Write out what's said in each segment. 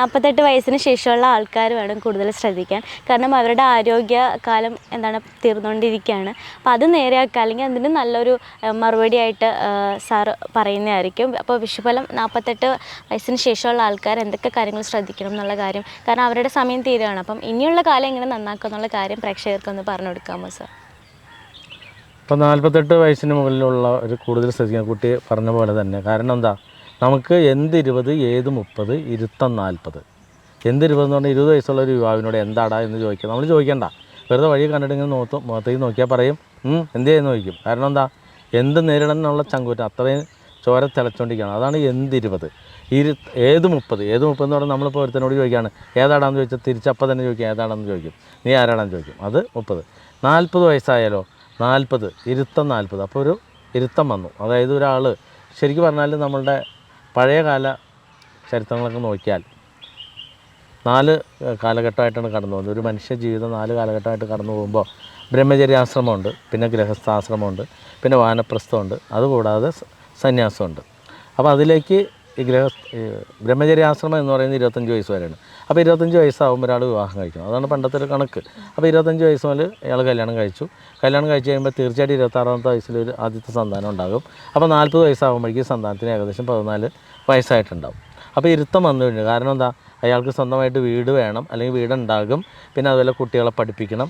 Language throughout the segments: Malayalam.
നാൽപ്പത്തെട്ട് വയസ്സിന് ശേഷമുള്ള ആൾക്കാർ വേണം കൂടുതൽ ശ്രദ്ധിക്കാൻ. കാരണം അവരുടെ ആരോഗ്യ കാലം എന്താണ് തീർന്നുകൊണ്ടിരിക്കുകയാണ്. അപ്പോൾ അത് നേരെയാക്കുക. അല്ലെങ്കിൽ അതിന് നല്ലൊരു മറുപടി ആയിട്ട് ഏഹ്, സാറ് പറയുന്നതായിരിക്കും. അപ്പോൾ വിഷുഫലം നാൽപ്പത്തെട്ട് വയസ്സിന് ശേഷമുള്ള ആൾക്കാർ എന്തൊക്കെ കാര്യങ്ങൾ ശ്രദ്ധിക്കണം എന്നുള്ള കാര്യം. കാരണം അവരുടെ സമയം തീരുകയാണ്. അപ്പം ഇനിയുള്ള കാലം എങ്ങനെ നന്നാക്കുക എന്നുള്ള കാര്യം പ്രേക്ഷകർക്കൊന്ന് പറഞ്ഞു കൊടുക്കാമോ സാർ? ഇപ്പോൾ നാൽപ്പത്തെട്ട് വയസ്സിന് മുകളിലുള്ള ഒരു കൂടുതൽ ശ്രദ്ധിക്കുന്ന കുട്ടി പറഞ്ഞ പോലെ തന്നെ. കാരണം എന്താ? നമുക്ക് എന്ത് ഇരുപത് ഏത് മുപ്പത് ഇരുത്തം നാൽപ്പത്? എന്ത് ഇരുപത് എന്ന് പറഞ്ഞാൽ ഇരുപത് വയസ്സുള്ള ഒരു യുവാവിനോട് എന്താടാ എന്ന് ചോദിക്കാം. നമ്മൾ ചോദിക്കണ്ട. വെറുതെ വഴി കണ്ടിട്ട് ഇങ്ങനെ നോക്കും മുഖത്തേക്ക് നോക്കിയാൽ പറയും "ഉം, എന്ത് ചെയ്യുന്നു ചോദിക്കും. കാരണം എന്താ? എന്ത് നേരിടണം എന്നുള്ള ചങ്കൂറ്റം അത്രയും ചോര തിളച്ചോണ്ടിരിക്കുകയാണ്. അതാണ് എന്ത് ഇരുപത്? ഇരു ഏത് മുപ്പത്? ഏത് മുപ്പത് എന്ന് പറഞ്ഞാൽ നമ്മളിപ്പോൾ ഒരുത്തനോട് ചോദിക്കുകയാണ് ഏതാടാന്ന് ചോദിച്ചാൽ തിരിച്ചപ്പം തന്നെ ചോദിക്കും ഏതാടാന്ന് ചോദിക്കും? നീ ആരാടാന്ന് ചോദിക്കും? അത് മുപ്പത്. നാൽപ്പത് വയസ്സായാലോ? നാൽപ്പത് ഇരുത്തം നാൽപ്പത്. അപ്പോൾ ഒരു ഇരുത്തം വന്നു. അതായത് ഒരാൾ ശരിക്കും പറഞ്ഞാൽ നമ്മളുടെ പഴയകാല ചരിത്രങ്ങളൊക്കെ നോക്കിയാൽ നാല് കാലഘട്ടമായിട്ടാണ് കടന്നു പോകുന്നത്. ഒരു മനുഷ്യ ജീവിതം നാല് കാലഘട്ടമായിട്ട് കടന്നു പോകുമ്പോൾ ബ്രഹ്മചര്യാശ്രമമുണ്ട് പിന്നെ ഗൃഹസ്ഥാശ്രമമുണ്ട് പിന്നെ വാനപ്രസ്ഥമുണ്ട് അതുകൂടാതെ സന്യാസമുണ്ട്. അപ്പോൾ അതിലേക്ക് ഈ ഗ്രഹ ബ്രഹ്മചര്യ ബ്രഹ്മചര്യാശ്രമം എന്ന് പറയുന്നത് ഇരുപത്തഞ്ച് വയസ്സ് വരെയാണ്. അപ്പോൾ ഇരുപത്തഞ്ച് വയസ്സാകുമ്പോൾ ഒരാൾ വിവാഹം കഴിക്കണം. അതാണ് പണ്ടത്തെ ഒരു കണക്ക്. അപ്പോൾ ഇരുപത്തഞ്ച് വയസ്സ് മുതൽ അയാൾ കല്യാണം കഴിച്ചു. കല്യാണം കഴിച്ച് കഴിയുമ്പോൾ തീർച്ചയായിട്ടും ഇരുപത്താറാമത്തെ വയസ്സിൽ ഒരു ആദ്യത്തെ സന്താനം ഉണ്ടാകും. അപ്പോൾ നാൽപ്പത് വയസ്സാകുമ്പോഴേക്കും സന്താനത്തിന് ഏകദേശം പതിനാല് വയസ്സായിട്ടുണ്ടാകും അപ്പോൾ ഇരുത്തം വന്നു കഴിഞ്ഞു. കാരണം എന്താ? അയാൾക്ക് സ്വന്തമായിട്ട് വീട് വേണം. അല്ലെങ്കിൽ വീടുണ്ടാകും. പിന്നെ അതുപോലെ കുട്ടികളെ പഠിപ്പിക്കണം.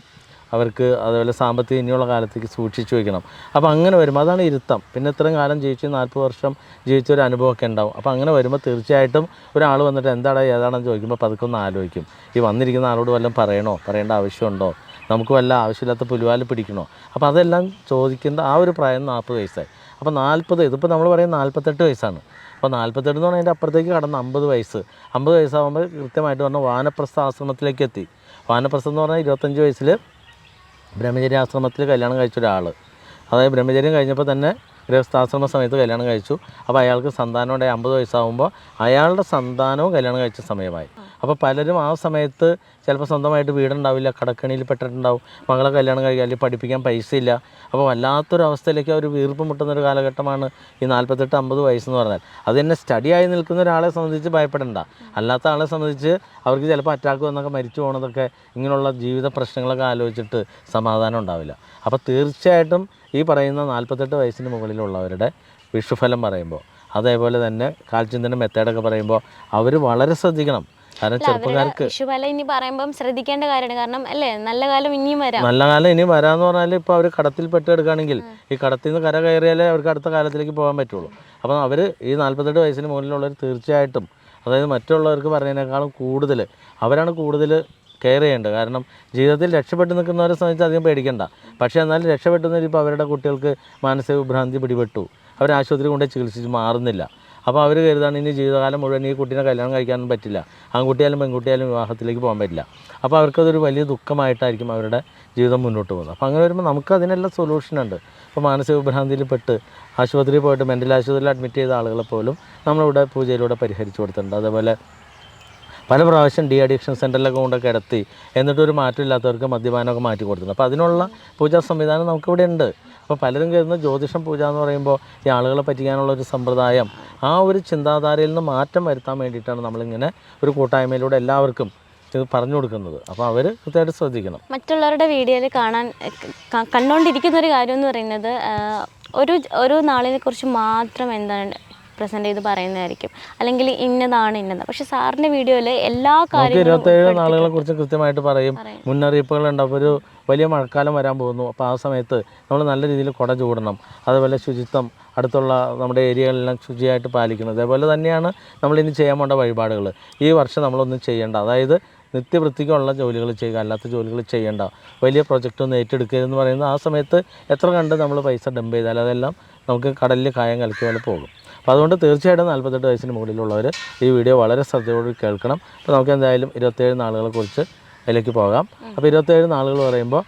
അവർക്ക് അതുപോലെ സാമ്പത്തിക ഇനിയുള്ള കാലത്തേക്ക് സൂക്ഷിച്ചു വയ്ക്കണം. അപ്പോൾ അങ്ങനെ വരുമ്പോൾ അതാണ് ഇരുത്തം. പിന്നെ ഇത്രയും കാലം ജീവിച്ച് നാൽപ്പത് വർഷം ജീവിച്ച ഒരു അനുഭവമൊക്കെ ഉണ്ടാവും. അപ്പോൾ അങ്ങനെ വരുമ്പോൾ തീർച്ചയായിട്ടും ഒരാൾ വന്നിട്ട് എന്താണ് ഏതാണെന്ന് ചോദിക്കുമ്പോൾ പതുക്കെ ഒന്ന് ആലോചിക്കും. ഈ വന്നിരിക്കുന്ന ആളോട് വല്ലതും പറയണോ? പറയേണ്ട ആവശ്യമുണ്ടോ? നമുക്ക് വല്ല ആവശ്യമില്ലാത്ത പുലുവാൽ പിടിക്കണോ? അപ്പോൾ അതെല്ലാം ചോദിക്കേണ്ട ആ ഒരു പ്രായം നാൽപ്പത് വയസ്സായി. അപ്പോൾ നാൽപ്പത് ഇതിപ്പോൾ നമ്മൾ പറയുന്നത് നാൽപ്പത്തെട്ട് വയസ്സാണ്. അപ്പോൾ നാൽപ്പത്തെട്ട് എന്ന് പറഞ്ഞാൽ അതിന്റെ അപ്പുറത്തേക്ക് കടന്ന് അമ്പത് വയസ്സ്. അമ്പത് വയസ്സാകുമ്പോൾ കൃത്യമായിട്ട് പറഞ്ഞാൽ വാനപ്രസ്ഥ ആശ്രമത്തിലേക്ക് എത്തി. വാനപ്രസ്ഥം എന്ന് പറഞ്ഞാൽ ഇരുപത്തഞ്ച് വയസ്സിൽ ബ്രഹ്മചര്യാശ്രമത്തിൽ കല്യാണം കഴിച്ച ഒരാൾ. അതായത് ബ്രഹ്മചര്യം കഴിഞ്ഞപ്പോൾ തന്നെ ഗൃഹസ്ഥാശ്രമ സമയത്ത് കല്യാണം കഴിച്ചു. അപ്പോൾ അയാൾക്ക് സന്താനം ഉണ്ടായി അമ്പത് വയസ്സാകുമ്പോൾ അയാളുടെ സന്താനവും കല്യാണം കഴിച്ച സമയമായി. അപ്പോൾ പലരും ആ സമയത്ത് ചിലപ്പോൾ സ്വന്തമായിട്ട് വീടുണ്ടാവില്ല കടക്കണിയിൽ പെട്ടിട്ടുണ്ടാവും മകളെ കല്യാണം കഴിക്കാൻ അല്ലെങ്കിൽ പഠിപ്പിക്കാൻ പൈസ ഇല്ല. അപ്പോൾ വല്ലാത്തൊരവസ്ഥയിലേക്ക് അവർ വീർപ്പ് മുട്ടുന്ന ഒരു കാലഘട്ടമാണ് ഈ നാൽപ്പത്തെട്ട് അമ്പത് വയസ്സെന്ന് പറഞ്ഞാൽ. അത് തന്നെ സ്റ്റഡി ആയി നിൽക്കുന്ന ഒരാളെ സംബന്ധിച്ച് ഭയപ്പെടേണ്ട. അല്ലാത്ത ആളെ സംബന്ധിച്ച് അവർക്ക് ചിലപ്പോൾ അറ്റാക്ക് വന്നൊക്കെ മരിച്ചു പോണതൊക്കെ ഇങ്ങനെയുള്ള ജീവിത പ്രശ്നങ്ങളൊക്കെ ആലോചിച്ചിട്ട് സമാധാനം ഉണ്ടാവില്ല. അപ്പോൾ തീർച്ചയായിട്ടും ഈ പറയുന്ന നാൽപ്പത്തെട്ട് വയസ്സിന് മുകളിലുള്ളവരുടെ വിഷുഫലം പറയുമ്പോൾ അതേപോലെ തന്നെ കാൽചിന്തന മെത്തേഡൊക്കെ പറയുമ്പോൾ അവർ വളരെ ശ്രദ്ധിക്കണം. ചെറുപ്പക്കാർക്ക് ഇനി പറയുമ്പം ശ്രദ്ധിക്കേണ്ട കാര്യമാണ്. കാരണം അല്ലേ നല്ല കാലം ഇനിയും വരാം. നല്ല കാലം ഇനി വരാന്ന് പറഞ്ഞാൽ ഇപ്പോൾ അവർ കടത്തിൽ പെട്ടെടുക്കുകയാണെങ്കിൽ ഈ കടത്തിൽ നിന്ന് കര കയറിയാലേ അവർക്ക് അടുത്ത കാലത്തിലേക്ക് പോകാൻ പറ്റുള്ളൂ. അപ്പോൾ അവർ ഈ നാൽപ്പത്തെട്ട് വയസ്സിന് മുകളിലുള്ളവർ തീർച്ചയായിട്ടും അതായത് മറ്റുള്ളവർക്ക് പറഞ്ഞതിനേക്കാളും കൂടുതൽ അവരാണ് കൂടുതൽ കെയർ ചെയ്യേണ്ടത്. കാരണം ജീവിതത്തിൽ രക്ഷപ്പെട്ട് നിൽക്കുന്നവരെ സംബന്ധിച്ച് അധികം പേടിക്കണ്ട. പക്ഷേ എന്നാലും രക്ഷപ്പെട്ടുന്നവർ ഇപ്പോൾ അവരുടെ കുട്ടികൾക്ക് മാനസിക വിഭ്രാന്തി പിടിപെട്ടു. അവർ ആശുപത്രി കൊണ്ടുപോയി ചികിത്സിച്ച് മാറുന്നില്ല. അപ്പോൾ അവർ കരുതാണ് ഇനി ജീവിതകാലം മുഴുവൻ ഈ കുട്ടീനെ കല്യാണം കഴിക്കാനൊന്നും പറ്റില്ല. ആൺകുട്ടിയാലും പെൺകുട്ടിയാലും വിവാഹത്തിലേക്ക് പോകാൻ പറ്റില്ല. അപ്പോൾ അവർക്കതൊരു വലിയ ദുഃഖമായിട്ടായിരിക്കും അവരുടെ ജീവിതം മുന്നോട്ട് പോകുന്നത്. അപ്പോൾ അങ്ങനെ വരുമ്പോൾ നമുക്ക് അതിനെല്ലാം സൊല്യൂഷൻ ഉണ്ട്. ഇപ്പോൾ മാനസിക വിഭ്രാന്തിയിൽ പെട്ട് ആശുപത്രിയിൽ പോയിട്ട് മെന്റൽ ആശുപത്രിയിൽ അഡ്മിറ്റ് ചെയ്ത ആളുകളെ പോലും നമ്മളിവിടെ പൂജയിലൂടെ പരിഹരിച്ചു കൊടുത്തിട്ടുണ്ട്. അതേപോലെ പല പ്രാവശ്യം ഡി അഡിക്ഷൻ സെന്ററിലൊക്കെ കൊണ്ടൊക്കെ കിടത്തി എന്നിട്ടൊരു മാറ്റമില്ലാത്തവർക്ക് മദ്യപാനമൊക്കെ മാറ്റി കൊടുത്തിട്ടുണ്ട്. അപ്പോൾ അതിനുള്ള പൂജാ സംവിധാനം നമുക്കിവിടെ ഉണ്ട്. അപ്പോൾ പലരും കരുതുന്ന ജ്യോതിഷം പൂജ എന്ന് പറയുമ്പോൾ ഈ ആളുകളെ പറ്റിക്കാനുള്ള ഒരു സമ്പ്രദായം ആ ഒരു ചിന്താധാരയിൽ നിന്ന് മാറ്റം വരുത്താൻ വേണ്ടിയിട്ടാണ് നമ്മളിങ്ങനെ ഒരു കൂട്ടായ്മയിലൂടെ എല്ലാവർക്കും ഇത് പറഞ്ഞു കൊടുക്കുന്നത്. അപ്പോൾ അവർ കൃത്യമായിട്ട് ശ്രദ്ധിക്കണം. മറ്റുള്ളവരുടെ വീഡിയോയിൽ കാണാൻ കണ്ടുകൊണ്ടിരിക്കുന്ന ഒരു കാര്യം എന്ന് പറയുന്നത് ഒരു ഒരു നാളിനെ കുറിച്ച് മാത്രം എന്താണ് പ്രസന്റ് ചെയ്ത് പറയുന്നതായിരിക്കും. അല്ലെങ്കിൽ ഇന്നതാണ് ഇന്നത് പക്ഷെ സാറിന്റെ വീഡിയോയിൽ എല്ലാ കാര്യങ്ങളും ഇരുപത്തേഴ് നാളുകളെ കുറിച്ച് കൃത്യമായിട്ട് പറയും. മുന്നറിയിപ്പുകളുണ്ട് ഉണ്ടാവും. ഒരു വലിയ മഴക്കാലം വരാൻ പോകുന്നു. അപ്പോൾ ആ സമയത്ത് നമ്മൾ നല്ല രീതിയിൽ കുട ചൂടണം. അതുപോലെ ശുചിത്വം അടുത്തുള്ള നമ്മുടെ ഏരിയകളെല്ലാം ശുചിയായിട്ട് പാലിക്കണം. അതേപോലെ തന്നെയാണ് നമ്മൾ ഇനി ചെയ്യാൻ പോണ്ട വഴിപാടുകൾ. ഈ വർഷം നമ്മളൊന്നും ചെയ്യേണ്ട. അതായത് നിത്യവൃത്തിക്കുള്ള ജോലികൾ ചെയ്യുക. അല്ലാത്ത ജോലികൾ ചെയ്യേണ്ട. വലിയ പ്രൊജക്റ്റ് ഒന്നും ഏറ്റെടുക്കരുതെന്ന് പറയുന്നത് ആ സമയത്ത് എത്ര കണ്ട് നമ്മൾ പൈസ ഡംപ് ചെയ്താൽ അതെല്ലാം നമുക്ക് കടലിൽ കായം കലക്കിയ പോലെ പോകും. അപ്പോൾ അതുകൊണ്ട് തീർച്ചയായിട്ടും നാൽപ്പത്തെട്ട് വയസ്സിന് മുകളിലുള്ളവർ ഈ വീഡിയോ വളരെ ശ്രദ്ധയോട് കേൾക്കണം. അപ്പോൾ നമുക്ക് എന്തായാലും ഇരുപത്തേഴ് നാളുകളെ കുറിച്ച് അതിലേക്ക് പോകാം. അപ്പോൾ ഇരുപത്തേഴ് നാളുകൾ പറയുമ്പോൾ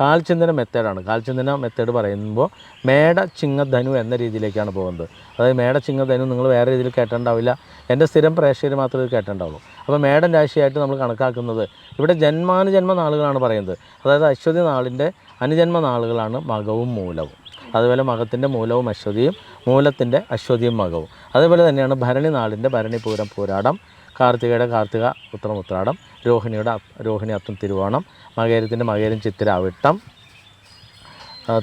കാൽചിന്തന മെത്തേഡാണ് കാൽചിന്തന മെത്തേഡ് പറയുമ്പോൾ മേട ചിങ്ങധനു എന്ന രീതിയിലേക്കാണ് പോകുന്നത്. അതായത് മേട ചിങ്ങധനു നിങ്ങൾ വേറെ രീതിയിൽ കേട്ടിട്ടുണ്ടാവില്ല. എന്റെ സ്ഥിരം പ്രേക്ഷകർ മാത്രമേ ഇത് കേട്ടിട്ടുണ്ടാവുള്ളൂ. അപ്പോൾ മേടൻ രാശിയായിട്ട് നമ്മൾ കണക്കാക്കുന്നത് ഇവിടെ ജന്മാനുജന്മ നാളുകളാണ് പറയുന്നത്. അതായത് അശ്വതി നാളിന്റെ അനുജന്മ നാളുകളാണ് മകവും മൂലവും. അതുപോലെ മകത്തിന്റെ മൂലവും അശ്വതിയും മൂലത്തിന്റെ അശ്വതിയും മകവും. അതേപോലെ തന്നെയാണ് ഭരണി നാളിന്റെ ഭരണി പൂരം പൂരാടം കാർത്തികയുടെ കാർത്തിക ഉത്രം ഉത്രാടം രോഹിണിയുടെ രോഹിണി അത്തം തിരുവോണം മകേരത്തിന്റെ മകേരം ചിത്തിര അവിട്ടം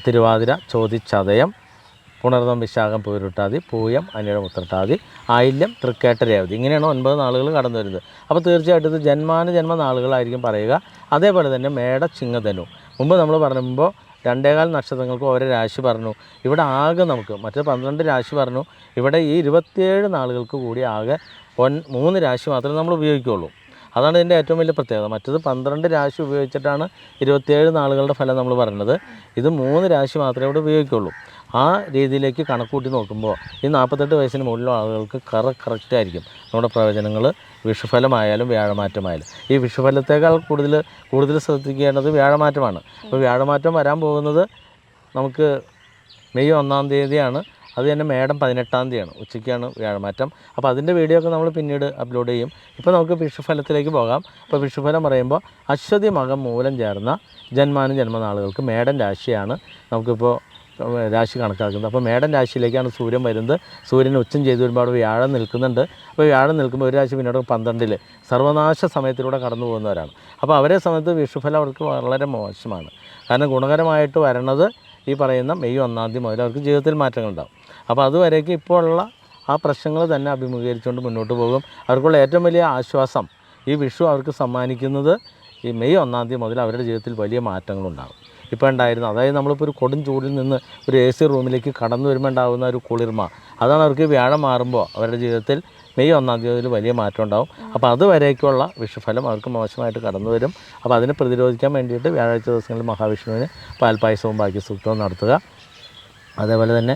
തിരുവാതിര ചോദിച്ചതയം പുണർന്നം വിശാഖം പൂരുട്ടാതി പൂയം അനിയുടെ മുത്തട്ടാതി ആയില്യം തൃക്കേട്ട രേവതി. ഇങ്ങനെയാണ് ഒൻപത് നാളുകൾ കടന്നു വരുന്നത്. അപ്പോൾ തീർച്ചയായിട്ടും ഇത് ജന്മാനുജന്മ നാളുകളായിരിക്കും പറയുക. അതേപോലെ തന്നെ മേട ചിങ്ങധനു മുമ്പ് നമ്മൾ പറയുമ്പോൾ രണ്ടേകാൽ നക്ഷത്രങ്ങൾക്ക് ഓരോ രാശി പറഞ്ഞു. ഇവിടെ ആകെ നമുക്ക് മറ്റേ പന്ത്രണ്ട് രാശി പറഞ്ഞു. ഇവിടെ ഈ ഇരുപത്തിയേഴ് നാളുകൾക്ക് കൂടി ആകെ ഒൻ മൂന്ന് രാശി മാത്രമേ നമ്മൾ ഉപയോഗിക്കുകയുള്ളൂ അതാണ് ഇതിന്റെ ഏറ്റവും വലിയ പ്രത്യേകത. മറ്റത് പന്ത്രണ്ട് രാശി ഉപയോഗിച്ചിട്ടാണ് ഇരുപത്തിയേഴ് നാളുകളുടെ ഫലം നമ്മൾ പറയുന്നത് ഇത് മൂന്ന് രാശി മാത്രമേ ഇവിടെ ഉപയോഗിക്കുള്ളൂ. ആ രീതിയിലേക്ക് കണക്കൂട്ടി നോക്കുമ്പോൾ ഈ നാൽപ്പത്തെട്ട് വയസ്സിന് മുകളിലുള്ള ആളുകൾക്ക് കറ കറക്റ്റായിരിക്കും നമ്മുടെ പ്രവചനങ്ങൾ വിഷുഫലമായാലും വ്യാഴമാറ്റമായാലും. ഈ വിഷുഫലത്തേക്കാൾ കൂടുതൽ കൂടുതൽ ശ്രദ്ധിക്കേണ്ടത് വ്യാഴമാറ്റമാണ്. അപ്പോൾ വ്യാഴമാറ്റം വരാൻ പോകുന്നത് നമുക്ക് മെയ് ഒന്നാം തീയതിയാണ്. അത് തന്നെ മേടം പതിനെട്ടാം തീയതിയാണ്. ഉച്ചയ്ക്കാണ് വ്യാഴമാറ്റം. അപ്പോൾ അതിന്റെ വീഡിയോ ഒക്കെ നമ്മൾ പിന്നീട് അപ്ലോഡ് ചെയ്യും. ഇപ്പോൾ നമുക്ക് വിഷുഫലത്തിലേക്ക് പോകാം. അപ്പോൾ വിഷുഫലം പറയുമ്പോൾ അശ്വതി മകം മൂലം ചേർന്ന ജന്മാനും ജന്മനാളുകൾക്ക് മേടൻ രാശിയാണ്. നമുക്കിപ്പോൾ രാശി കണക്കാക്കുന്നത്. അപ്പോൾ മേടൻ രാശിയിലേക്കാണ് സൂര്യൻ വരുന്നത്. സൂര്യൻ ഉച്ചം ചെയ്ത് അവിടെ വ്യാഴം നിൽക്കുന്നുണ്ട്. അപ്പോൾ വ്യാഴം നിൽക്കുമ്പോൾ ഒരു രാശി പിന്നീട് പന്ത്രണ്ടിൽ സർവനാശ സമയത്തിലൂടെ കടന്നു പോകുന്നവരാണ്. അപ്പോൾ അവരെ സമയത്ത് വിഷുഫലം അവർക്ക് വളരെ മോശമാണ്. കാരണം ഗുണകരമായിട്ട് വരണത് ഈ പറയുന്ന മെയ് ഒന്നാം തീയതി മുതൽ അവർക്ക് ജീവിതത്തിൽ മാറ്റങ്ങളുണ്ടാകും അപ്പോൾ അതുവരേക്ക് ഇപ്പോൾ ഉള്ള ആ പ്രശ്നങ്ങൾ തന്നെ അഭിമുഖീകരിച്ചുകൊണ്ട് മുന്നോട്ട് പോകും. അവർക്കുള്ള ഏറ്റവും വലിയ ആശ്വാസം ഈ വിഷു അവർക്ക് സമ്മാനിക്കുന്നത് ഈ മെയ് ഒന്നാം തീയതി മുതൽ അവരുടെ ജീവിതത്തിൽ വലിയ മാറ്റങ്ങളുണ്ടാകും. ഇപ്പോൾ ഉണ്ടായിരുന്നു. അതായത് നമ്മളിപ്പോൾ ഒരു കൊടും ചൂടിൽ നിന്ന് ഒരു എ സി റൂമിലേക്ക് കടന്നു വരുമ്പോൾ ഉണ്ടാകുന്ന ഒരു കുളിർമ. അതാണ് അവർക്ക് വ്യാഴം മാറുമ്പോൾ അവരുടെ ജീവിതത്തിൽ മെയ് ഒന്നാം തീയതിയിൽ വലിയ മാറ്റം ഉണ്ടാവും. അപ്പോൾ അതുവരേക്കുള്ള വിഷുഫലം അവർക്ക് മോശമായിട്ട് കടന്നു വരും. അപ്പോൾ അതിനെ പ്രതിരോധിക്കാൻ വേണ്ടിയിട്ട് വ്യാഴാഴ്ച ദിവസങ്ങളിൽ മഹാവിഷ്ണുവിന് പാൽപ്പായസവും ബാക്കി സൂക്തവും നടത്തുക. അതേപോലെ തന്നെ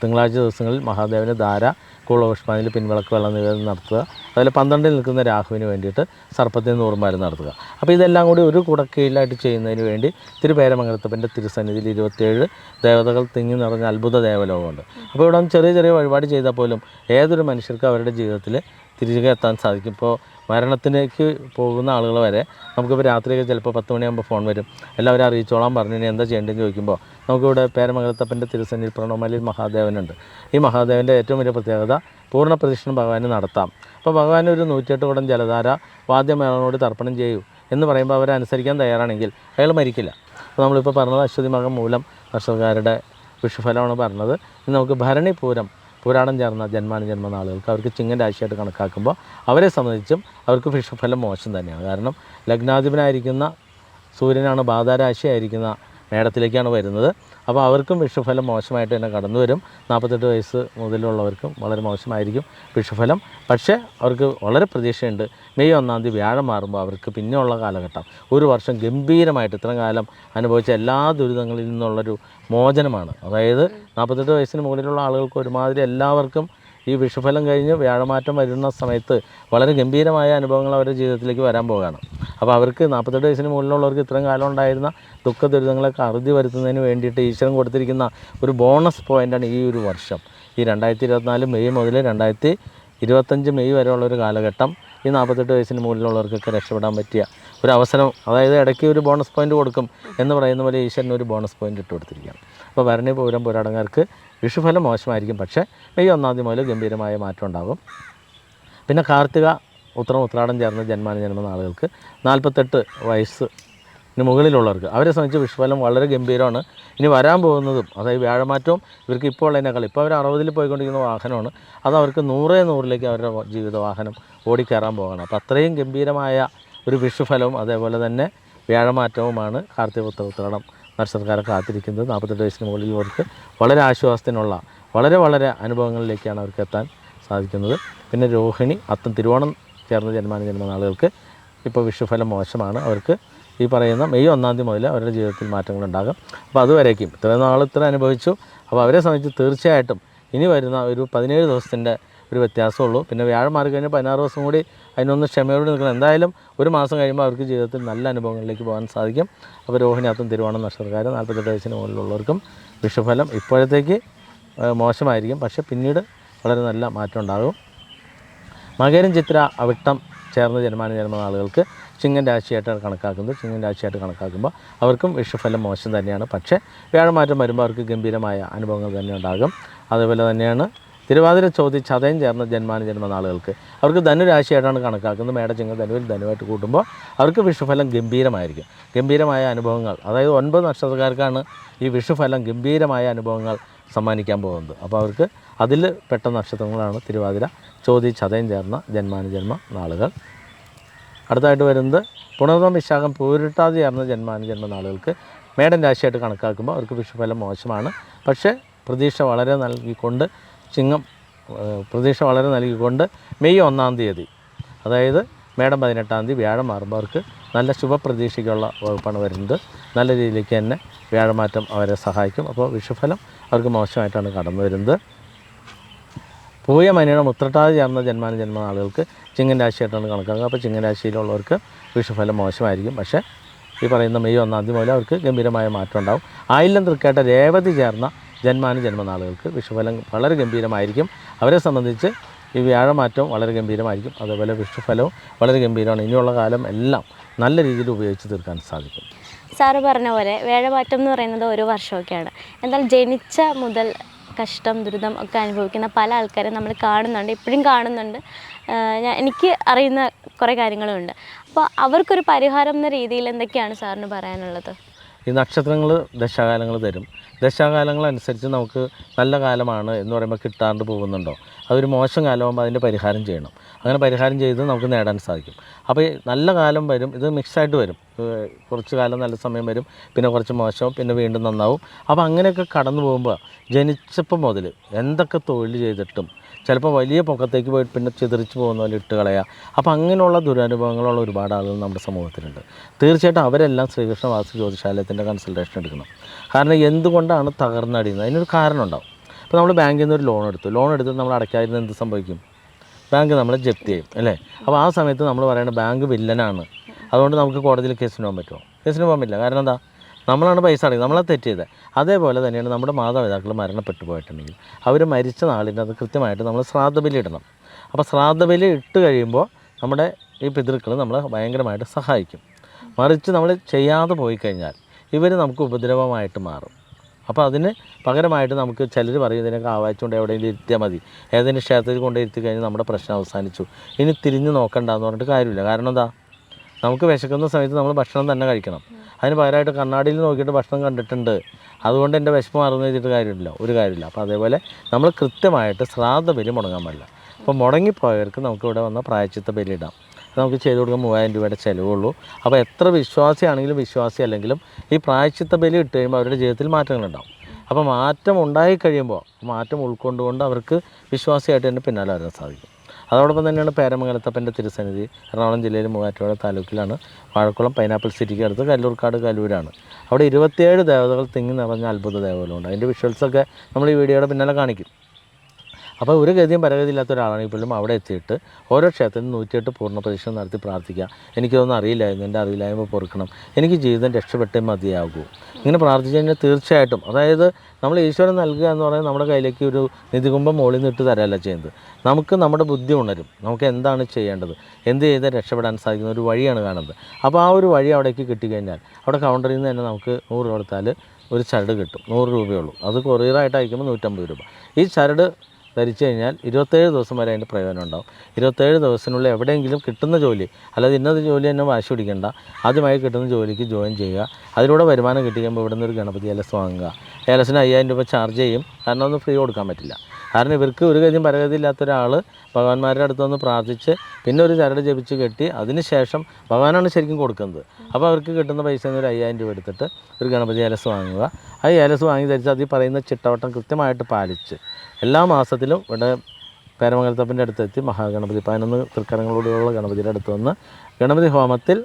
തിങ്കളാഴ്ച ദിവസങ്ങളിൽ മഹാദേവന് ധാര കുളപുഷ്പാഞ്ചലി പിൻവിളക്ക് വെള്ളം നിവേദനം നടത്തുക. അതുപോലെ പന്ത്രണ്ടിൽ നിൽക്കുന്ന രാഹുവിന് വേണ്ടിയിട്ട് സർപ്പത്തിന് നൂറുമാരും നടത്തുക. അപ്പോൾ ഇതെല്ലാം കൂടി ഒരു കുടക്കീഴിലായിട്ട് ചെയ്യുന്നതിന് വേണ്ടി തിരുപേരമംഗലത്തപ്പന്റെ തിരുസന്നിധിയിൽ ഇരുപത്തിയേഴ് ദേവതകൾ തിങ്ങി നിറഞ്ഞ അത്ഭുത ദേവലോകമുണ്ട്. അപ്പോൾ ഇവിടെ ചെറിയ ചെറിയ വഴിപാട് ചെയ്താൽ പോലും ഏതൊരു മനുഷ്യർക്ക് അവരുടെ ജീവിതത്തിൽ തിരികെ എത്താൻ സാധിക്കും. ഇപ്പോൾ മരണത്തിലേക്ക് പോകുന്ന ആളുകൾ വരെ നമുക്കിപ്പോൾ രാത്രിയൊക്കെ ചിലപ്പോൾ പത്ത് മണിയാകുമ്പോൾ ഫോൺ വരും. എല്ലാവരും അറിയിച്ചോളാം പറഞ്ഞു ഇനി എന്താ ചെയ്യേണ്ടതെന്ന് ചോദിക്കുമ്പോൾ നമുക്കിവിടെ പേരമംഗലത്തപ്പന്റെ തിരുസന്നിൽ പ്രണവമലയിൽ മഹാദേവനുണ്ട്. ഈ മഹാദേവന്റെ ഏറ്റവും വലിയ പ്രത്യേകത പൂർണ പ്രദക്ഷിണം ഭഗവാന് നടത്താം. അപ്പോൾ ഭഗവാൻ ഒരു നൂറ്റിയെട്ട് കുടം ജലധാര വാദ്യമേളനോട് തർപ്പണം ചെയ്യൂ എന്ന് പറയുമ്പോൾ അവരനുസരിക്കാൻ തയ്യാറാണെങ്കിൽ അയാൾ മരിക്കില്ല. അപ്പോൾ നമ്മളിപ്പോൾ പറഞ്ഞത് അശ്വതി മകം മൂലം കർഷകരുടെ വിഷുഫലമാണ് പറഞ്ഞത്. ഇനി നമുക്ക് ഭരണി പൂരം പുരാണം ചേർന്ന ജന്മാന നാളുകൾക്ക് അവർക്ക് ചിങ്ങൻ രാശിയായിട്ട് കണക്കാക്കുമ്പോൾ അവരെ സംബന്ധിച്ചും അവർക്ക് വിഷുഫലം മോശം തന്നെയാണ്. കാരണം ലഗ്നാധിപനായിരിക്കുന്ന സൂര്യനാണ് ബാധാരാശിയായിരിക്കുന്ന മേടത്തിലേക്കാണ് വരുന്നത്. അപ്പോൾ അവർക്കും വിഷുഫലം മോശമായിട്ട് തന്നെ കടന്നു വരും. നാൽപ്പത്തെട്ട് വയസ്സ് മുതലുള്ളവർക്കും വളരെ മോശമായിരിക്കും വിഷുഫലം. പക്ഷേ അവർക്ക് വളരെ പ്രതീക്ഷയുണ്ട്. മെയ് ഒന്നാം തീയതി വ്യാഴം മാറുമ്പോൾ അവർക്ക് പിന്നെയുള്ള കാലഘട്ടം. ഒരു വർഷം ഗംഭീരമായിട്ട് ഇത്രയും കാലം അനുഭവിച്ച എല്ലാ ദുരിതങ്ങളിൽ നിന്നുള്ളൊരു മോചനമാണ്. അതായത് നാൽപ്പത്തെട്ട് വയസ്സിന് മുകളിലുള്ള ആളുകൾക്ക് ഒരുമാതിരി എല്ലാവർക്കും ഈ വിഷുഫലം കഴിഞ്ഞ് വ്യാഴമാറ്റം വരുന്ന സമയത്ത് വളരെ ഗംഭീരമായ അനുഭവങ്ങൾ അവരുടെ ജീവിതത്തിലേക്ക് വരാൻ പോകുകയാണ് അപ്പോൾ അവർക്ക് നാൽപ്പത്തെട്ട് വയസ്സിന് മുകളിലുള്ളവർക്ക് ഇത്രയും കാലം ഉണ്ടായിരുന്ന ദുഃഖ ദുരിതങ്ങളൊക്കെ അറുതി വരുത്തുന്നതിന് വേണ്ടിയിട്ട് ഈശ്വരൻ കൊടുത്തിരിക്കുന്ന ഒരു ബോണസ് പോയിന്റാണ് ഈ ഒരു വർഷം. ഈ രണ്ടായിരത്തി ഇരുപത്തിനാല് മെയ് മുതൽ രണ്ടായിരത്തി ഇരുപത്തഞ്ച് മെയ് വരെയുള്ള ഒരു കാലഘട്ടം ഈ നാൽപ്പത്തെട്ട് വയസ്സിന് മുകളിലുള്ളവർക്കൊക്കെ രക്ഷപ്പെടാൻ പറ്റിയ ഒരു അവസരം അതായത് ഇടയ്ക്ക് ഒരു ബോണസ് പോയിന്റ് കൊടുക്കും എന്ന് പറയുന്ന പോലെ ഈശ്വരൻ ഒരു ബോണസ് പോയിന്റ് ഇട്ട് കൊടുത്തിരിക്കുകയാണ് അപ്പോൾ ഭരണി പൂരം പോരാടക്കാർക്ക് വിഷുഫലം മോശമായിരിക്കും. പക്ഷേ മെയ് ഒന്നാം തീയതി മുതൽ ഗംഭീരമായ മാറ്റം ഉണ്ടാകും. പിന്നെ കാർത്തിക ഉത്രം ഉത്രാടം ചേർന്ന ജന്മാന ജന്മ ആളുകൾക്ക് നാൽപ്പത്തെട്ട് വയസ്സ് ഇനി മുകളിലുള്ളവർക്ക് അവരെ സംബന്ധിച്ച് വിഷുഫലം വളരെ ഗംഭീരമാണ്. ഇനി വരാൻ പോകുന്നതും അതായത് വ്യാഴമാറ്റവും ഇവർക്ക് ഇപ്പോൾ ഉള്ളതിനേക്കാൾ ഇപ്പോൾ അവർ അറുപതിൽ പോയിക്കൊണ്ടിരിക്കുന്ന വാഹനമാണ്. അത് അവർക്ക് നൂറേ നൂറിലേക്ക് അവരുടെ ജീവിത വാഹനം ഓടിക്കയറാൻ പോകണം അപ്പോൾ അത്രയും ഗംഭീരമായ ഒരു വിഷുഫലവും അതേപോലെ തന്നെ വ്യാഴമാറ്റവുമാണ് കാർത്തിക ഉത്തര ഉത്രാടം സർക്കാർ കാത്തിരിക്കുന്നത് നാൽപ്പത്തെട്ട് വയസ്സിന് മുകളിൽ അവർക്ക് വളരെ ആശ്വാസത്തിനുള്ള വളരെ വളരെ അനുഭവങ്ങളിലേക്കാണ് അവർക്ക് എത്താൻ സാധിക്കുന്നത്. പിന്നെ രോഹിണി അത്തം തിരുവോണം ചേർന്ന ജന്മാന ജന്മനാളുകൾക്ക് ഇപ്പോൾ വിഷുഫലം മോശമാണ്. അവർക്ക് ഈ പറയുന്ന മെയ് ഒന്നാം തീയതി മുതൽ അവരുടെ ജീവിതത്തിൽ മാറ്റങ്ങളുണ്ടാകും. അപ്പോൾ അതുവരേക്കും ഇത്രയും നാൾ ഇത്ര അനുഭവിച്ചു. അപ്പോൾ അവരെ സംബന്ധിച്ച് തീർച്ചയായിട്ടും ഇനി വരുന്ന ഒരു പതിനേഴ് ദിവസത്തിന്റെ ഒരു വ്യത്യാസമുള്ളൂ. പിന്നെ വ്യാഴം മാറി കഴിഞ്ഞാൽ പതിനാറ് ദിവസം കൂടി അതിനൊന്ന് ക്ഷമയോടെ നിൽക്കണം. എന്തായാലും ഒരു മാസം കഴിയുമ്പോൾ അവർക്ക് ജീവിതത്തിൽ നല്ല അനുഭവങ്ങളിലേക്ക് പോകാൻ സാധിക്കും. അപ്പോൾ രോഹിണിയാത്തും തിരുവോണം നക്ഷത്രകാരം നാൽപ്പത്തെട്ട് വയസ്സിന് മുകളിലുള്ളവർക്കും വിഷുഫലം ഇപ്പോഴത്തേക്ക് മോശമായിരിക്കും. പക്ഷെ പിന്നീട് വളരെ നല്ല മാറ്റം ഉണ്ടാകും. മകരം ചിത്ര അവിട്ടം ചേർന്ന് ജന്മാന ജന്മ ആളുകൾക്ക് ചിങ്ങൻ രാശിയായിട്ടാണ് കണക്കാക്കുന്നത്. ചിങ്ങൻ രാശിയായിട്ട് കണക്കാക്കുമ്പോൾ അവർക്കും വിഷുഫലം മോശം തന്നെയാണ്. പക്ഷേ വ്യാഴമാറ്റം വരുമ്പോൾ അവർക്ക് ഗംഭീരമായ അനുഭവങ്ങൾ തന്നെ ഉണ്ടാകും. അതുപോലെ തന്നെയാണ് തിരുവാതിര ചോദ്യം ചതയം ചേർന്ന ജന്മാന ജന്മ നാളുകൾക്ക് അവർക്ക് ധനുരാശിയായിട്ടാണ് കണക്കാക്കുന്നത്. മേടച്ചിങ്ങ ധനുവിൽ ധനുവായിട്ട് കൂട്ടുമ്പോൾ അവർക്ക് വിഷുഫലം ഗംഭീരമായിരിക്കും. ഗംഭീരമായ അനുഭവങ്ങൾ അതായത് ഒൻപത് നക്ഷത്രക്കാർക്കാണ് ഈ വിഷുഫലം ഗംഭീരമായ അനുഭവങ്ങൾ സമ്മാനിക്കാൻ പോകുന്നത്. അപ്പോൾ അവർക്ക് അതിൽ പെട്ട നക്ഷത്രങ്ങളാണ് തിരുവാതിര ചോതി ചതയം ചേർന്ന ജന്മാനുജന്മ നാളുകൾ. അടുത്തായിട്ട് വരുന്നത് പുണർവം വിശാഖം പൂരിട്ടാതി ചേർന്ന ജന്മാനുജന്മ നാളുകൾക്ക് മേടൻ രാശിയായിട്ട് കണക്കാക്കുമ്പോൾ അവർക്ക് വിഷുഫലം മോശമാണ്. പക്ഷേ പ്രതീക്ഷ വളരെ നൽകിക്കൊണ്ട് ചിങ്ങം പ്രതീക്ഷ വളരെ നൽകിക്കൊണ്ട് മെയ് ഒന്നാം തീയതി അതായത് മേടം പതിനെട്ടാം തീയതി വ്യാഴം മാറുമ്പോർക്ക് നല്ല ശുഭപ്രതീക്ഷയ്ക്കുള്ള വകുപ്പാണ് വരുന്നത്. നല്ല രീതിയിലേക്ക് തന്നെ വ്യാഴമാറ്റം അവരെ സഹായിക്കും. അപ്പോൾ വിഷുഫലം അവർക്ക് മോശമായിട്ടാണ് കടന്നു വരുന്നത്. പൂയ മനിയുടെ മുത്രട്ടാതി ചേർന്ന ജന്മാന ജന്മ ആളുകൾക്ക് ചിങ്ങൻ രാശിയായിട്ടാണ് കണക്കാക്കുക. അപ്പോൾ ചിങ്ങൻ രാശിയിലുള്ളവർക്ക് വിഷുഫലം മോശമായിരിക്കും. പക്ഷേ ഈ പറയുന്ന മെയ് ഒന്നാം തീയതി മുതൽ അവർക്ക് ഗംഭീരമായ മാറ്റം ഉണ്ടാകും ആയില്യം തൃക്കേട്ട രേവതി ചേർന്ന ജന്മാന ജന്മനാളുകൾക്ക് വിഷുഫലം വളരെ ഗംഭീരമായിരിക്കും. അവരെ സംബന്ധിച്ച് ഈ വ്യാഴമാറ്റവും വളരെ ഗംഭീരമായിരിക്കും. അതേപോലെ വിഷുഫലവും വളരെ ഗംഭീരമാണ്. ഇനിയുള്ള കാലം എല്ലാം നല്ല രീതിയിൽ ഉപയോഗിച്ച് തീർക്കാൻ സാധിക്കും. സാറ് പറഞ്ഞ പോലെ വേഴമാറ്റം എന്ന് പറയുന്നത് ഒരു വർഷമൊക്കെയാണ്. എന്നാൽ ജനിച്ച മുതൽ കഷ്ടം ദുരിതം ഒക്കെ അനുഭവിക്കുന്ന പല ആൾക്കാരും നമ്മൾ കാണുന്നുണ്ട്. ഇപ്പോഴും കാണുന്നുണ്ട്. ഞാൻ എനിക്ക് അറിയുന്ന കുറേ കാര്യങ്ങളുമുണ്ട് അപ്പോൾ അവർക്കൊരു പരിഹാരം എന്ന രീതിയിൽ എന്തൊക്കെയാണ് സാറിന് പറയാനുള്ളത്? ഈ നക്ഷത്രങ്ങൾ ദശാകാലങ്ങൾ തരും. ദശാകാലങ്ങൾ അനുസരിച്ച് നമുക്ക് നല്ല കാലമാണ് എന്ന് പറയുമ്പോൾ കിട്ടാണ്ട് പോകുന്നുണ്ടോ? അതൊരു മോശം കാലമാകുമ്പോൾ അതിന്റെ പരിഹാരം ചെയ്യണം. അങ്ങനെ പരിഹാരം ചെയ്ത് നമുക്ക് നേടാൻ സാധിക്കും. അപ്പോൾ നല്ല കാലം വരും ഇത് മിക്സായിട്ട് വരും. കുറച്ച് കാലം നല്ല സമയം വരും പിന്നെ കുറച്ച് മോശം പിന്നെ വീണ്ടും നന്നാവും. അപ്പോൾ അങ്ങനെയൊക്കെ കടന്നു പോകുമ്പോൾ ജനിച്ചപ്പോൾ മുതൽ എന്തൊക്കെ തൊഴിൽ ചെയ്തിട്ടും ചിലപ്പോൾ വലിയ പൊക്കത്തേക്ക് പോയിട്ട് പിന്നെ ചിതറിച്ച് പോകുന്ന പോലെ ഇട്ട് കളയുക. അപ്പോൾ അങ്ങനെയുള്ള ദുരനുഭവങ്ങളുള്ള ഒരുപാട് ആളുകൾ നമ്മുടെ സമൂഹത്തിലുണ്ട്. തീർച്ചയായിട്ടും അവരെല്ലാം ശ്രീകൃഷ്ണ വാസു ജ്യോതിശാലയത്തിന്റെ കൺസൾട്ടേഷൻ എടുക്കണം. കാരണം എന്തുകൊണ്ടാണ് തകർന്നടിയുന്നത് അതിനൊരു കാരണം ഉണ്ടാവും ഇപ്പോൾ നമ്മൾ ബാങ്കിൽ നിന്ന് ഒരു ലോൺ എടുത്തു. ലോൺ എടുത്ത് നമ്മൾ അടയ്ക്കാതിരുന്ന എന്ത് സംഭവിക്കും? ബാങ്ക് നമ്മളെ ജപ്തി ചെയ്യും അല്ലേ? അപ്പോൾ ആ സമയത്ത് നമ്മൾ പറയുന്നത് ബാങ്ക് വില്ലനാണ്. അതുകൊണ്ട് നമുക്ക് കോടതിയിൽ കേസിന് പോകാൻ പറ്റുമോ? കേസിന് പോകാൻ പറ്റില്ല. കാരണം എന്താ? നമ്മളാണ് പൈസ അടയ്ക്കുന്നത്. നമ്മളെ തെറ്റ് ചെയ്തത് അതേപോലെ തന്നെയാണ് നമ്മുടെ മാതാപിതാക്കൾ മരണപ്പെട്ടു പോയിട്ടുണ്ടെങ്കിൽ അവർ മരിച്ച നാളിന്റെ അത് കൃത്യമായിട്ട് നമ്മൾ ശ്രാദ്ധബലി ഇടണം. അപ്പോൾ ശ്രാദ്ധബലി ഇട്ട് കഴിയുമ്പോൾ നമ്മുടെ ഈ പിതൃക്കൾ നമ്മളെ ഭയങ്കരമായിട്ട് സഹായിക്കും. മറിച്ച് നമ്മൾ ചെയ്യാതെ പോയി കഴിഞ്ഞാൽ ഇവർ നമുക്ക് ഉപദ്രവമായിട്ട് മാറും. അപ്പോൾ അതിന് പകരമായിട്ട് നമുക്ക് ചിലർ പറയും ഇതിനൊക്കെ ആവാച്ചുകൊണ്ട് എവിടെയെങ്കിലും ഇരുത്തിയാൽ മതി. ഏതെങ്കിലും ക്ഷേത്രത്തിൽ കൊണ്ട് ഇരുത്തി കഴിഞ്ഞാൽ നമ്മുടെ പ്രശ്നം അവസാനിച്ചു. ഇനി തിരിഞ്ഞ് നോക്കണ്ടെന്ന് പറഞ്ഞിട്ട് കാര്യമില്ല. കാരണം എന്താ? നമുക്ക് വിശക്കുന്ന സമയത്ത് നമ്മൾ ഭക്ഷണം തന്നെ കഴിക്കണം. അതിന് പകരമായിട്ട് കണ്ണാടിയിൽ നോക്കിയിട്ട് ഭക്ഷണം കണ്ടിട്ടുണ്ട്. അതുകൊണ്ട് എന്റെ വിശപ്പ് മാറുന്ന വെച്ചിട്ട് കാര്യമില്ല. ഒരു കാര്യമില്ല. അപ്പോൾ അതേപോലെ നമ്മൾ കൃത്യമായിട്ട് ശ്രാദ്ധ ബലി മുടങ്ങാൻ പാടില്ല. അപ്പോൾ മുടങ്ങിപ്പോയവർക്ക് നമുക്കിവിടെ വന്ന പ്രായച്ചിത്ത ബലി ഇടാം നമുക്ക് ചെയ്ത് കൊടുക്കാൻ മൂവായിരം രൂപയുടെ ചിലവുള്ളൂ. അപ്പോൾ എത്ര വിശ്വാസിയാണെങ്കിലും വിശ്വാസി അല്ലെങ്കിലും ഈ പ്രായച്ചിത്ത ബലി ഇട്ട് കഴിയുമ്പോൾ അവരുടെ ജീവിതത്തിൽ മാറ്റങ്ങളുണ്ടാവും. അപ്പോൾ മാറ്റം ഉണ്ടായി കഴിയുമ്പോൾ മാറ്റം ഉൾക്കൊണ്ടുകൊണ്ട് അവർക്ക് വിശ്വാസിയായിട്ട് തന്നെ പിന്നാലെ വരാൻ സാധിക്കും. അതോടൊപ്പം തന്നെയാണ് പേരമംഗലത്തപ്പന്റെ തിരുസന്നിധി എറണാകുളം ജില്ലയിൽ മൂവാറ്റുപുഴ താലൂക്കിലാണ് വാഴക്കുളം പൈനാപ്പിൾ സിറ്റിക്ക് അടുത്ത് കല്ലൂർക്കാട് കല്ലൂരാണ്. അവിടെ ഇരുപത്തിയേഴ് ദേവതകൾ തിങ്ങി നിറഞ്ഞ അത്ഭുത ദേവതകളുണ്ട്. അതിന്റെ വിഷ്വൽസൊക്കെ നമ്മൾ ഈ വീഡിയോയുടെ പിന്നാലെ കാണിക്കും. അപ്പോൾ ഒരു ഗതിയും പരഗതി പരഗതിയില്ലാത്ത ഒരാളാണെങ്കിൽ പോലും അവിടെ എത്തിയിട്ട് ഓരോ ക്ഷേത്രത്തിലും നൂറ്റിയെട്ട് പൂർണ പ്രതിഷ്ഠ നടത്തി പ്രാർത്ഥിക്കുക. എനിക്കതൊന്നും അറിയില്ലായിരുന്നു എന്റെ അറിയില്ലായ്മ പൊറുക്കണം. എനിക്ക് ജീവിതം രക്ഷപ്പെട്ടേ മതിയാകൂ. ഇങ്ങനെ പ്രാർത്ഥിച്ചു കഴിഞ്ഞാൽ തീർച്ചയായിട്ടും. അതായത് നമ്മൾ ഈശ്വരൻ നൽകുക എന്ന് പറയുന്നത് നമ്മുടെ കയ്യിലേക്ക് ഒരു നിധികുംഭം മുകളിൽ നിന്ന് ഇട്ട് തരല്ല ചെയ്യുന്നത്. നമുക്ക് നമ്മുടെ ബുദ്ധി ഉണരും. നമുക്ക് എന്താണ് ചെയ്യേണ്ടത്? എന്ത് ചെയ്താൽ രക്ഷപ്പെടാൻ സാധിക്കുന്ന ഒരു വഴിയാണ് കാണുന്നത്. അപ്പോൾ ആ ഒരു വഴി അവിടേക്ക് കിട്ടിക്കഴിഞ്ഞാൽ അവിടെ കൗണ്ടറിൽ നിന്ന് തന്നെ നമുക്ക് നൂറ് കൊടുത്താൽ ഒരു ചരട് കിട്ടും. നൂറ് രൂപയുള്ളൂ അത് കൊറിയറായിട്ട് അയക്കുമ്പോൾ നൂറ്റമ്പത് രൂപ. ഈ ചരട് ധരിച്ചു കഴിഞ്ഞാൽ ഇരുപത്തേഴ് ദിവസം വരെ അതിന്റെ പ്രയോജനം ഉണ്ടാവും. ഇരുപത്തേഴ് ദിവസത്തിനുള്ളിൽ എവിടെയെങ്കിലും കിട്ടുന്ന ജോലി അല്ലാതെ ഇന്നത് ജോലി തന്നെ വാശി പിടിക്കേണ്ട. ആദ്യമായി കിട്ടുന്ന ജോലിക്ക് ജോയിൻ ചെയ്യുക. അതിലൂടെ വരുമാനം കിട്ടിക്കുമ്പോൾ ഇവിടെ നിന്ന് ഒരു ഗണപതി ഏലസ് വാങ്ങുക. ഏലസിന് അയ്യായിരം രൂപ ചാർജ് ചെയ്യും. കാരണം ഒന്നും ഫ്രീ കൊടുക്കാൻ പറ്റില്ല. കാരണം ഇവർക്ക് ഒരു ഗതിയും പരഗതി ഇല്ലാത്ത ഒരാൾ ഭഗവാന്മാരുടെ അടുത്ത് വന്ന് പ്രാർത്ഥിച്ച് പിന്നെ ഒരു ചരട് ജപിച്ച് കെട്ടി അതിന് ശേഷം ഭഗവാനാണ് ശരിക്കും കൊടുക്കുന്നത്. അപ്പോൾ അവർക്ക് കിട്ടുന്ന പൈസ ഒരു അയ്യായിരം രൂപ എടുത്തിട്ട് ഒരു ഗണപതി ഏലസ് വാങ്ങുക. ആ ഏലസ് വാങ്ങി ധരിച്ച് അതിൽ പറയുന്ന ചിട്ടവട്ടം കൃത്യമായിട്ട് പാലിച്ച് എല്ലാ മാസത്തിലും ഇവിടെ പേരമംഗലത്തപ്പന്റെ അടുത്തെത്തി മഹാഗണപതി പതിനൊന്ന് തൃക്കരങ്ങളോടുള്ള ഗണപതിയുടെ അടുത്ത് വന്ന് ഗണപതി ഹോമത്തിൽ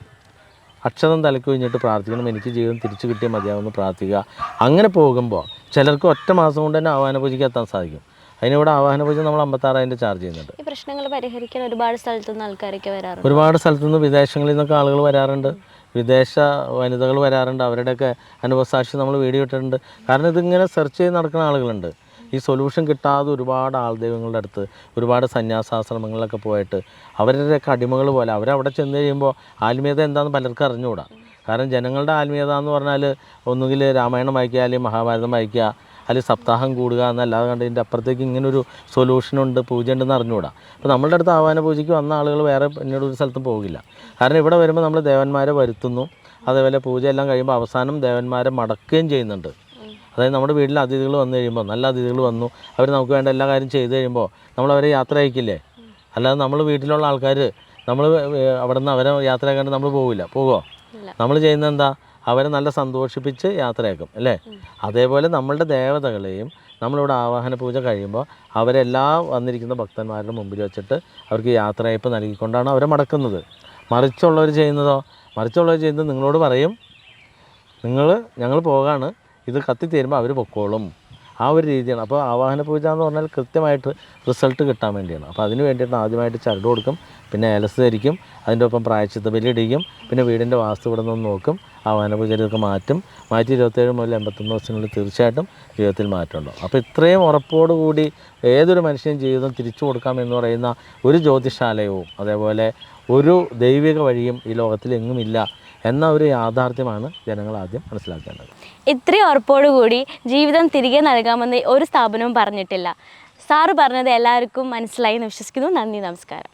അക്ഷതം തലക്ക് കഴിഞ്ഞിട്ട് പ്രാർത്ഥിക്കണം എനിക്ക് ജീവിതം തിരിച്ചു കിട്ടിയാൽ മതിയാവുമെന്ന് പ്രാർത്ഥിക്കുക. അങ്ങനെ പോകുമ്പോൾ ചിലർക്ക് ഒറ്റ മാസം കൊണ്ട് തന്നെ ആഹ്വാന പൂജയ്ക്ക് എത്താൻ സാധിക്കും. അതിനിവിടെ ആവാഹന പൂജ നമ്മൾ അമ്പത്താറായിരം ചാർജ് ചെയ്യുന്നുണ്ട്. ഈ പ്രശ്നങ്ങൾ പരിഹരിക്കാൻ ഒരുപാട് സ്ഥലത്തു നിന്ന് ആൾക്കാരൊക്കെ വരാറുണ്ട്. ഒരുപാട് സ്ഥലത്തു നിന്ന് വിദേശങ്ങളിൽ നിന്നൊക്കെ ആളുകൾ വരാറുണ്ട്. വിദേശ വനിതകൾ വരാറുണ്ട്. അവരുടെയൊക്കെ അനുഭവസാക്ഷി നമ്മൾ വീഡിയോ ഇട്ടിട്ടുണ്ട്. കാരണം ഇതിങ്ങനെ സെർച്ച് ചെയ്ത് നടക്കുന്ന ആളുകളുണ്ട്. ഈ സൊല്യൂഷൻ കിട്ടാതെ ഒരുപാട് ആൾ ദൈവങ്ങളുടെ അടുത്ത് ഒരുപാട് സന്യാസാശ്രമങ്ങളിലൊക്കെ പോയിട്ട് അവരുടെയൊക്കെ അടിമകൾ പോലെ അവരവിടെ ചെന്ന് കഴിയുമ്പോൾ ആത്മീയത എന്താണെന്ന് പലർക്കും അറിഞ്ഞുകൂടാ. കാരണം ജനങ്ങളുടെ ആത്മീയത എന്ന് പറഞ്ഞാൽ ഒന്നുകിൽ രാമായണം വായിക്കുക അല്ലെങ്കിൽ മഹാഭാരതം വായിക്കുക അല്ലെങ്കിൽ സപ്താഹം കൂടുക എന്നല്ലാതെ കണ്ട് ഇതിന്റെ അപ്പുറത്തേക്ക് ഇങ്ങനൊരു സൊല്യൂഷനുണ്ട് പൂജ ഉണ്ടെന്ന് അറിഞ്ഞുകൂടാ. അപ്പോൾ നമ്മളുടെ അടുത്ത് ആഹ്വാന പൂജയ്ക്ക് വന്ന ആളുകൾ വേറെ പിന്നീട് ഒരു സ്ഥലത്തും പോകില്ല. കാരണം ഇവിടെ വരുമ്പോൾ നമ്മൾ ദേവന്മാരെ വരുത്തുന്നു. അതേപോലെ പൂജ എല്ലാം കഴിയുമ്പോൾ അവസാനം ദേവന്മാരെ മടക്കുകയും ചെയ്യുന്നുണ്ട്. അതായത് നമ്മുടെ വീട്ടിൽ അതിഥികൾ വന്നു കഴിയുമ്പോൾ നല്ല അതിഥികൾ വന്നു. അവർ നമുക്ക് വേണ്ട എല്ലാ കാര്യം ചെയ്തു കഴിയുമ്പോൾ നമ്മൾ അവരെ യാത്ര അയക്കില്ലേ? അല്ലാതെ നമ്മൾ വീട്ടിലുള്ള ആൾക്കാർ നമ്മൾ അവിടെ നിന്ന് അവരെ യാത്ര ആക്കാണ്ട് നമ്മൾ പോകില്ല പോകുമോ നമ്മൾ ചെയ്യുന്നത് എന്താ? അവരെ നല്ല സന്തോഷിപ്പിച്ച് യാത്രയാക്കും അല്ലേ? അതേപോലെ നമ്മളുടെ ദേവതകളെയും നമ്മളിവിടെ ആവാഹന പൂജ കഴിയുമ്പോൾ അവരെല്ലാ വന്നിരിക്കുന്ന ഭക്തന്മാരുടെ മുമ്പിൽ വെച്ചിട്ട് അവർക്ക് യാത്രയയപ്പ് നൽകിക്കൊണ്ടാണ് അവരെ മടക്കുന്നത്. മറിച്ചുള്ളവർ ചെയ്യുന്നതോ? മറിച്ചുള്ളവർ ചെയ്യുന്നത് നിങ്ങളോട് പറയും. നിങ്ങൾ ഞങ്ങൾ പോകാണ്. ഇത് കത്തി തീരുമ്പോൾ അവർ പൊക്കോളും. ആ ഒരു രീതിയാണ്. അപ്പോൾ ആവാഹന പൂജ എന്ന് പറഞ്ഞാൽ കൃത്യമായിട്ട് റിസൾട്ട് കിട്ടാൻ വേണ്ടിയാണ്. അപ്പോൾ അതിന് വേണ്ടിയിട്ട് ആദ്യമായിട്ട് ചരട് കൊടുക്കും പിന്നെ എലസ് ധരിക്കും അതിന്റെ ഒപ്പം പ്രായച്ചിത്ത ബലി ഇടിക്കും പിന്നെ വീടിന്റെ വാസ്തു ഇവിടെ നിന്ന് നോക്കും ആവാഹന പൂജയിലൊക്കെ മാറ്റും. മാറ്റി ഇരുപത്തേഴ് മുതൽ എൺപത്തൊന്ന് ദിവസത്തിനുള്ളിൽ തീർച്ചയായിട്ടും ജീവിതത്തിൽ മാറ്റമുണ്ടാവും. അപ്പോൾ ഇത്രയും ഉറപ്പോടുകൂടി ഏതൊരു മനുഷ്യനും ജീവിതം തിരിച്ചു കൊടുക്കാം എന്ന് പറയുന്ന ഒരു ജ്യോതിഷാലയവും അതേപോലെ ഒരു ദൈവിക വഴിയും ഈ ലോകത്തിൽ എങ്ങുമില്ല എന്ന ഒരു യാഥാർത്ഥ്യമാണ് ജനങ്ങൾ ആദ്യം മനസ്സിലാക്കേണ്ടത്. ഇത്രയും ഉറപ്പോടുകൂടി ജീവിതം തിരികെ നൽകാമെന്ന് ഒരു സ്ഥാപനവും പറഞ്ഞിട്ടില്ല. സാറ് പറഞ്ഞത് എല്ലാവർക്കും മനസ്സിലായി എന്ന് വിശ്വസിക്കുന്നു. നന്ദി നമസ്കാരം.